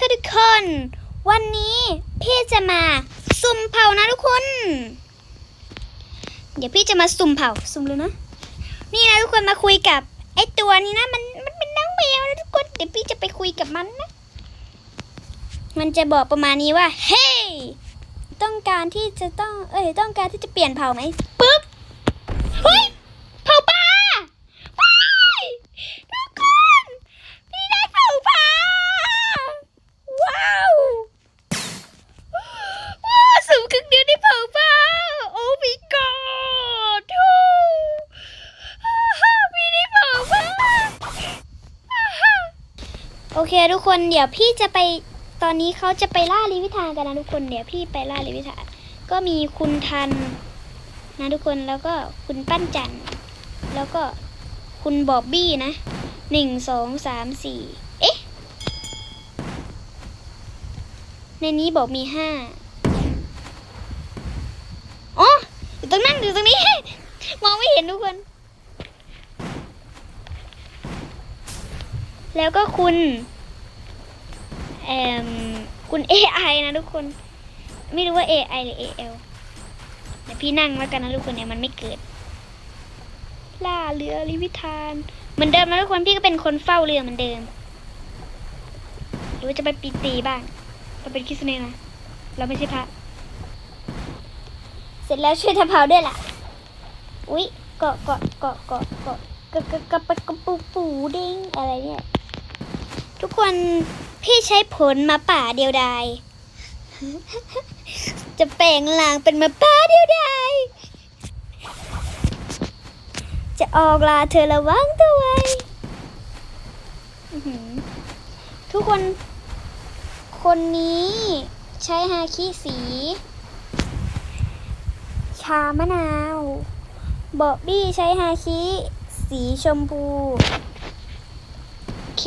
ค่ะทุกคน วันนี้พี่จะมาสุ่มเผานะทุกคน เดี๋ยวพี่จะมาสุ่มเผาสุ่มเลยนะ นี่นะทุกคนมาคุยกับไอตัวนี้นะมันมันเป็นน้องแมวนะทุกคน เดี๋ยวพี่จะไปคุยกับมันนะ มันจะบอกประมาณนี้ว่า เฮ้ยต้องการที่จะต้อง เอ้ย ต้องการที่จะเปลี่ยนเผาไหมปึ๊บเฮ้ยเผาปลาว้ายทุกคนพี่ได้เผาปลาว้าวว้าวสูงครึ่งเดียวได้เผาปลาโอ้ my god โอ้พี่ได้เผาปลาโอ เคทุกคนเดี๋ยวพี่จะไปตอนนี้เขาจะไปล่าลิวิธานกันนะทุกคนเดี๋ยวพี่ไปล่าลิวิธานก็มีคุณทันนะทุกคนแล้วก็คุณปั้นจันแล้วก็คุณบอบบี้นะหนึ่งสองสามสี่เอ๊ะ ในนี้บอกมีห้าอ๋ออยู่ตรงนั้นอยู่ตรงนี้ มองไม่เห็นทุกคน แล้วก็คุณ เอ่มคุณ AI นะทุกคน ไม่รู้ว่า AI หรือ AL เดี๋ยวพี่นั่งแล้วกันนะทุกคนเนี่ยมันไม่เกิด ล่าเรือลิวิธาน เหมือนเดิมนะทุกคนพี่ก็เป็นคนเฝ้าเรือเหมือนเดิม หรือว่าจะไปปีตีบ้างเราเป็นคริสเตียนนะ เราไม่ใช่พระ เสร็จแล้วช่วยทำเผาด้วยล่ะ อุ๊ยเกาะเกาะเกาะเกาะเกาะกระกระกระปะกระปูปูเด้งอะไรเนี่ย ทุกคน พี่ใช้ผลมาป่าเดียวดาย จะแปลงลางเป็นมาป่าเดียวดาย จะออกลาเธอระวังตัวไว้ทุกคน คนนี้ใช้ฮาคิสี ชามะนาว บอบบี้ใช้ฮาคิสีชมพู เค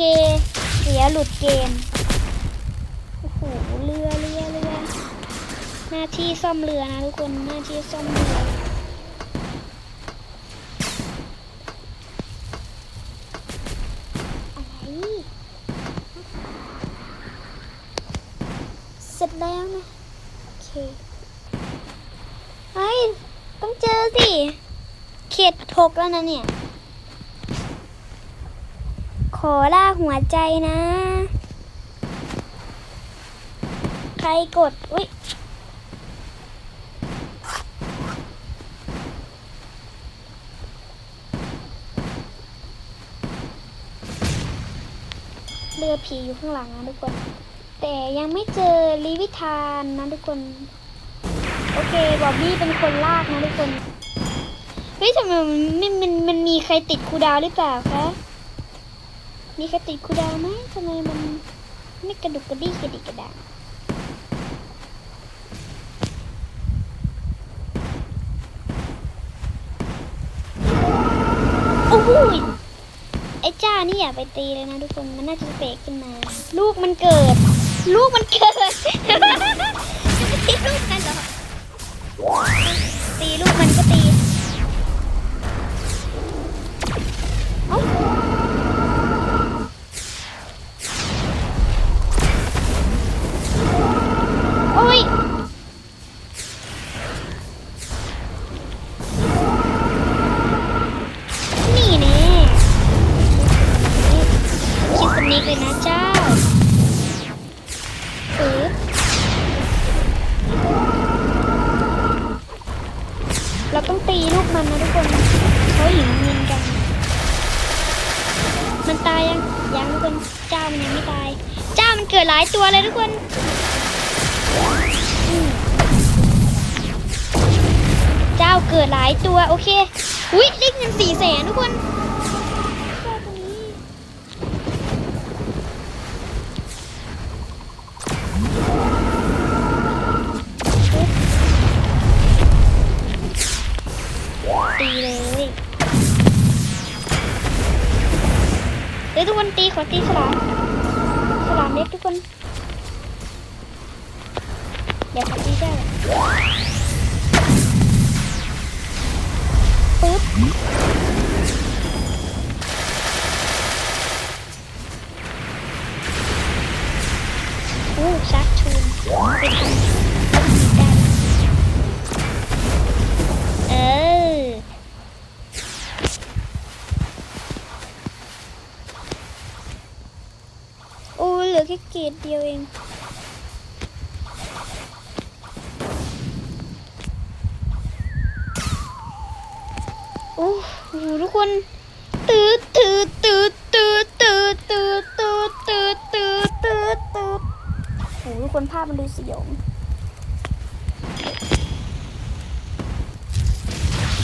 เสียหลุดเกม โอ้โหเรือเรือเรือหน้าที่ซ่อมเรือนะทุกคนหน้าที่ซ่อมเรืออะไรเสร็จแล้วนะ โอเคเฮ้ย ต้องเจอสิ เขตหกแล้วนะเนี่ย ขอล่าหัวใจนะ รกด อุ๊ยเรือผีอยู่ข้างหลังนะทุกคน แต่ยังไม่เจอลิวิธานนะทุกคน โอเคบอบบี้เป็นคนลากนะทุกคนเฮ้ยทำไมมันมันมันมีใครติดคูดาวหรือเปล่าคะ มีใครติดคูดาวไหมทำไมมันไม่กระดุกกระดิกกระดิกกระดา งโอ้ยไอ้จ้านี่อย่าไปตีเลยนะทุกคน มันน่าจะเสกขึ้นมา ลูกมันเกิด ลูกมันเกิดจะไปตีลูกมันเหรอ ตีลูกมันก็ตี เอ้าายตัวเลยทุกคนเจ้าเกิดหลายตัวโอเคอุ้ยได้เงินสี่แสนทุกคนตีเลยเดี๋ยวทุกคนตีขอตีฉลามฉลาม เล็กทุกคนเดี๋ยวขอตีได้ปึ๊บอู้ชักชูนเป็น ทุกคนตืดตืดตืดตืดตืดตืดตืดตืดตืดตืดตืดโอ้โหทุกคนภาพมันดูสยอง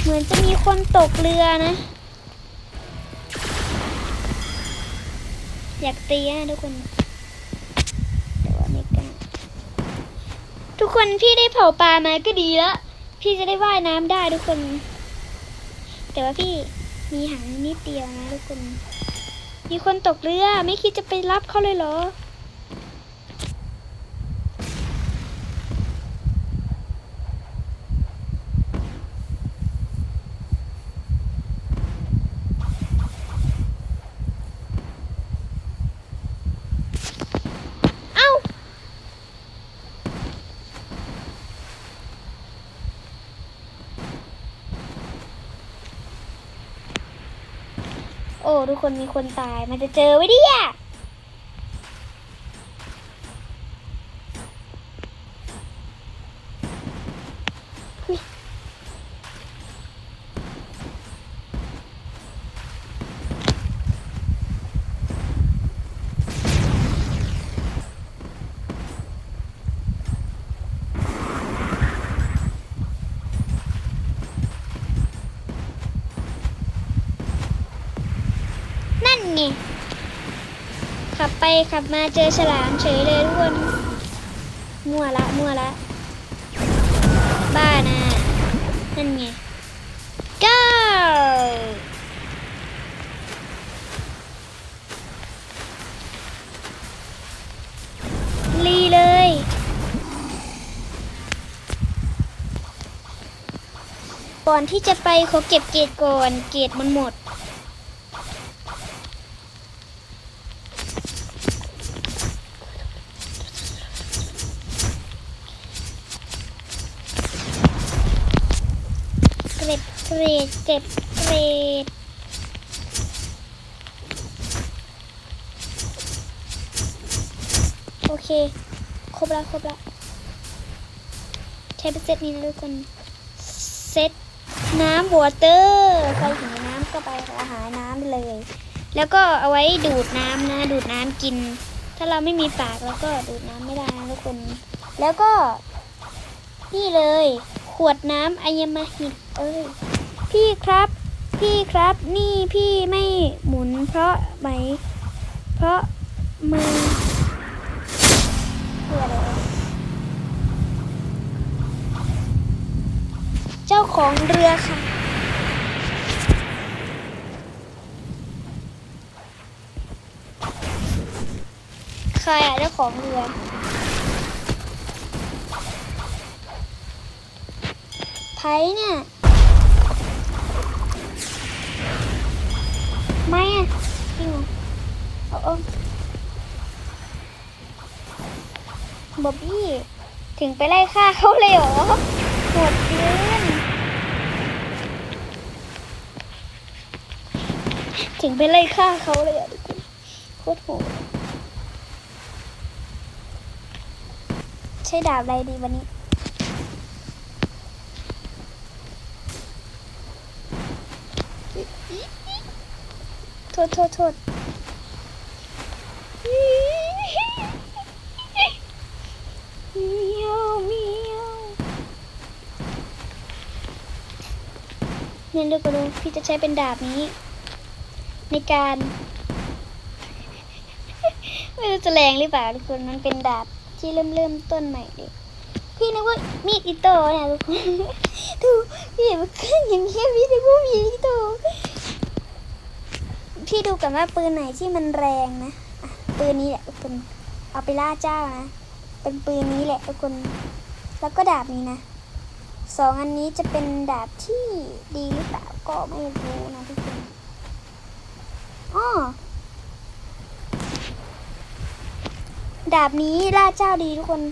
เหมือนจะมีคนตกเรือนะ อยากตีนะทุกคนแต่ว่าไม่กล้าทุกคนพี่ได้เผาปลามาก็ดีแล้ว พี่จะได้ว่ายน้ำได้ทุกคน แต่ว่าพี่ มีหางนิดเดียวนะทุกคน มีคนตกเรือ ไม่คิดจะไปรับเขาเลยเหรอ โอ้ ทุกคนมีคนตาย มันจะเจอไว้ดิอะ ไปขับมาเจอฉลามเฉยเลยทุกคนมั่วละมั่วละบ้านะนั่นไง go ลีเลยก่อนที่จะไปขอเก็บเกรดก่อน เกรดมันหมด อเค ครบแล้วครบแล้วใช้เป็นเซตนี้นะทุกคนเซตน้ำวอเตอร์ใครหิวน้ำก็ไปหาน้ำเลย แล้วก็เอาไว้ดูดน้ำนะ ดูดน้ำกิน ถ้าเราไม่มีปากเราก็ดูดน้ำไม่ได้นะทุกคน แล้วก็ นี่เลย ขวดน้ำอายมาหิตเอ้ยพี่ครับ พี่ครับนี่พี่ไม่หมุนเพราะไหม เพราะมือ คืออะไรวะเจ้าของเรือค่ะ ใครอะเจ้าของเรือไทยเนี่ยไม่อะจริงเหรอเอาเอา บอบบี้ ถึงไปไล่ฆ่าเขาเลยเหรอโหดเกินถึงไปไล่ฆ่าเขาเลยอะทุกคนโคตรโหดใช้ดาบอะไรดีวันนี้โทษโทษโทษเมียวเมียว เนี่ยดูกระดูพี่จะใช้เป็นดาบนี้ ในการ ไม่รู้จะแรงหรือเปล่าทุกคนมันเป็นดาบที่เริ่มเริ่มต้นใหม่ดิพี่นึกว่ามีดอิโต้เนี่ยทุกคนดูพี่มันขึ้นอย่างเงี้ยพี่นึกว่ามีดอิโต้พี่ดูกันว่าปืนไหนที่มันแรงนะอะปืนนี้แหละทุกคนเอาไปล่าเจ้านะเป็นปืนนี้แหละทุกคน แล้วก็ดาบนี้นะ สองอันนี้จะเป็นดาบที่ดีหรือเปล่าก็ไม่รู้นะทุกคนอ้อดาบนี้ล่าเจ้าดีทุกคน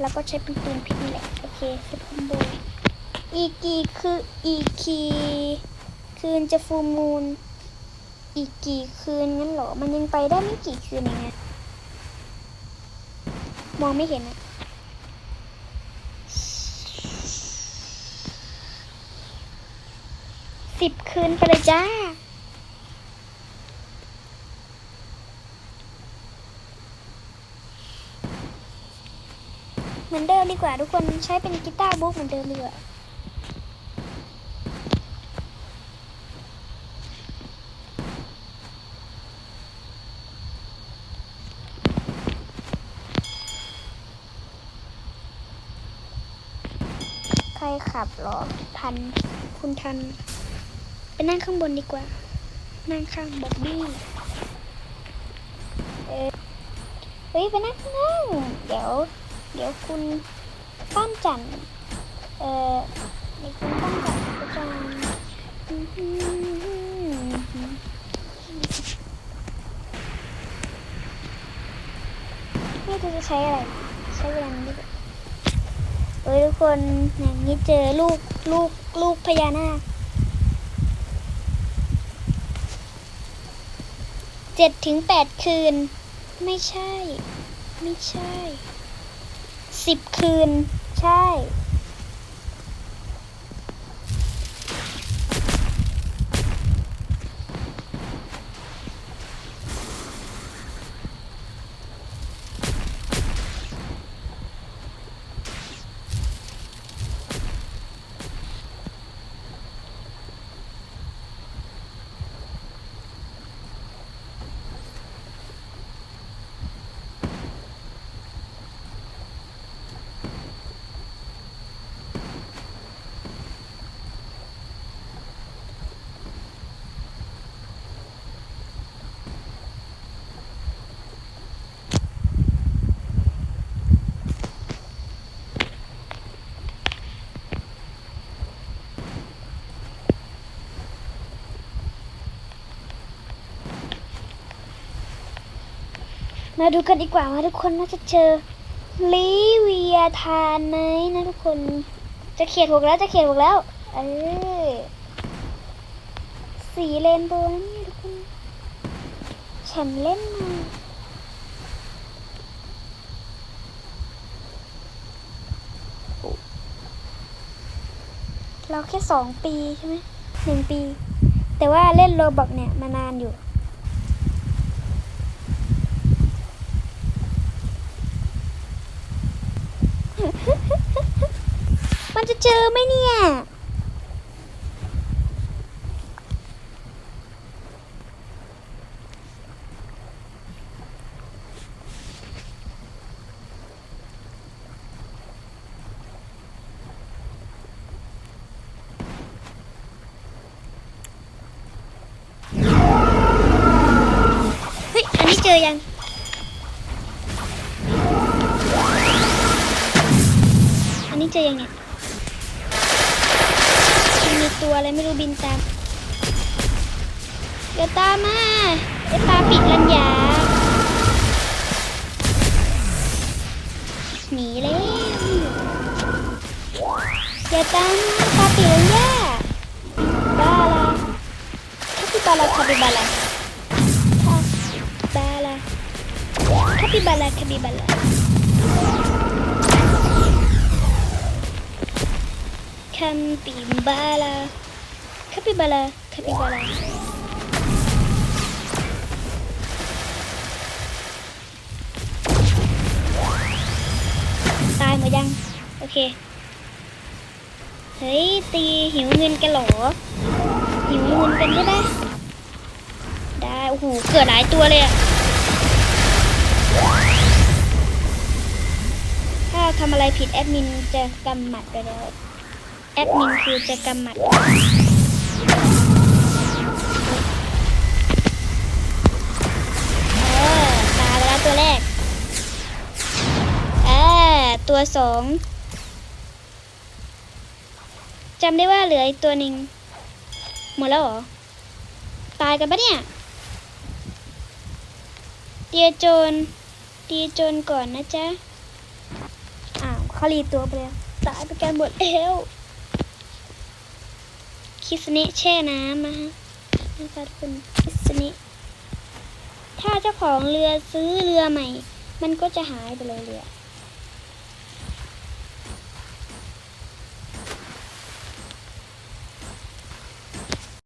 แล้วก็ใช้เป็นปืนพิษนี่แหละโอเคเซตคอมโบอีกี่คืออีกี่คืนจะฟูมูล อีกกี่คืนงั้นเหรอ มันยังไปได้ไม่กี่คืนเองไงมองไม่เห็นอะ สิบคืนไปเลยจ้า เหมือนเดิมดีกว่าทุกคนใช้เป็นกีตาร์บุ๊กเหมือนเดิมดีกว่าใครขับหรอ ทัน คุณทัน ไปนั่งข้างบนดีกว่า นั่งข้างบ๊อบบี้เออเฮ้ยไปนั่งข้างล่างเดี๋ยว เดี๋ยวคุณป้านจันเออเดี๋ยวคุณป้านจันทร์ก็จะไม่รู้จะใช้อะไร ใช้เวลาดีกว่าเอ้ยทุกคนอย่างนี้เจอลูกลูกลูกพญานาค เจ็ดถึงแปดคืน ไม่ใช่ ไม่ใช่สิบคืน ใช่ มาดูกันดีกว่าว่าทุกคนน่าจะเจอลิเวียทานไหมนะทุกคน จะเขียนหกแล้วจะเขียนหกแล้วเออสีเรนโบว์นี่ทุกคน ฉันเล่นมาเราแค่สองปีใช่ไหมหนึ่งปี แต่ว่าเล่นโรบอกเนี่ยมานานอยู่ มันจะเจอไหมเนี่ย เฮ้ย อันนี้เจอยังอันนี้เจอยังเนี่ย มีตัวอะไรไม่รู้บินตาม เดี๋ยวตามมาเดี๋ยวตาปิดลัญญาหนีแล้วเดี๋ยวตามมาตาปิดลัญญาบาลาคาปิบาลาคาปิบาลาคาบาลาคาปิบาลาคาปิบาลา คัมปิบาลาคาปิบาลาคาปิบาลาตายหมดยัง โอเค เฮ้ย ตีหิวเงินกันหรอ หิวเงินกันใช่ไหมได้ โอ้โห เกิดหลายตัวเลยอะถ้าทำอะไรผิดแอดมินจะกำหมัดไปแล้ว แอดมินคือจะกำหมัดเออตายไปแล้วตัวแรกเอ่าตัวสองจำได้ว่าเหลืออีกตัวหนึ่งหมดแล้วเหรอ ตายกันปะเนี่ยเตียโจรตีโจรก่อนนะจ๊ะ อ้าวเขารีตัวไปแล้ว ตายไปกันหมดแล้ว คิสเนะแช่น้ำนะคะนะคะทุกคนคิสเนะถ้าเจ้าของเรือซื้อเรือใหม่ มันก็จะหายไปเลยเรือ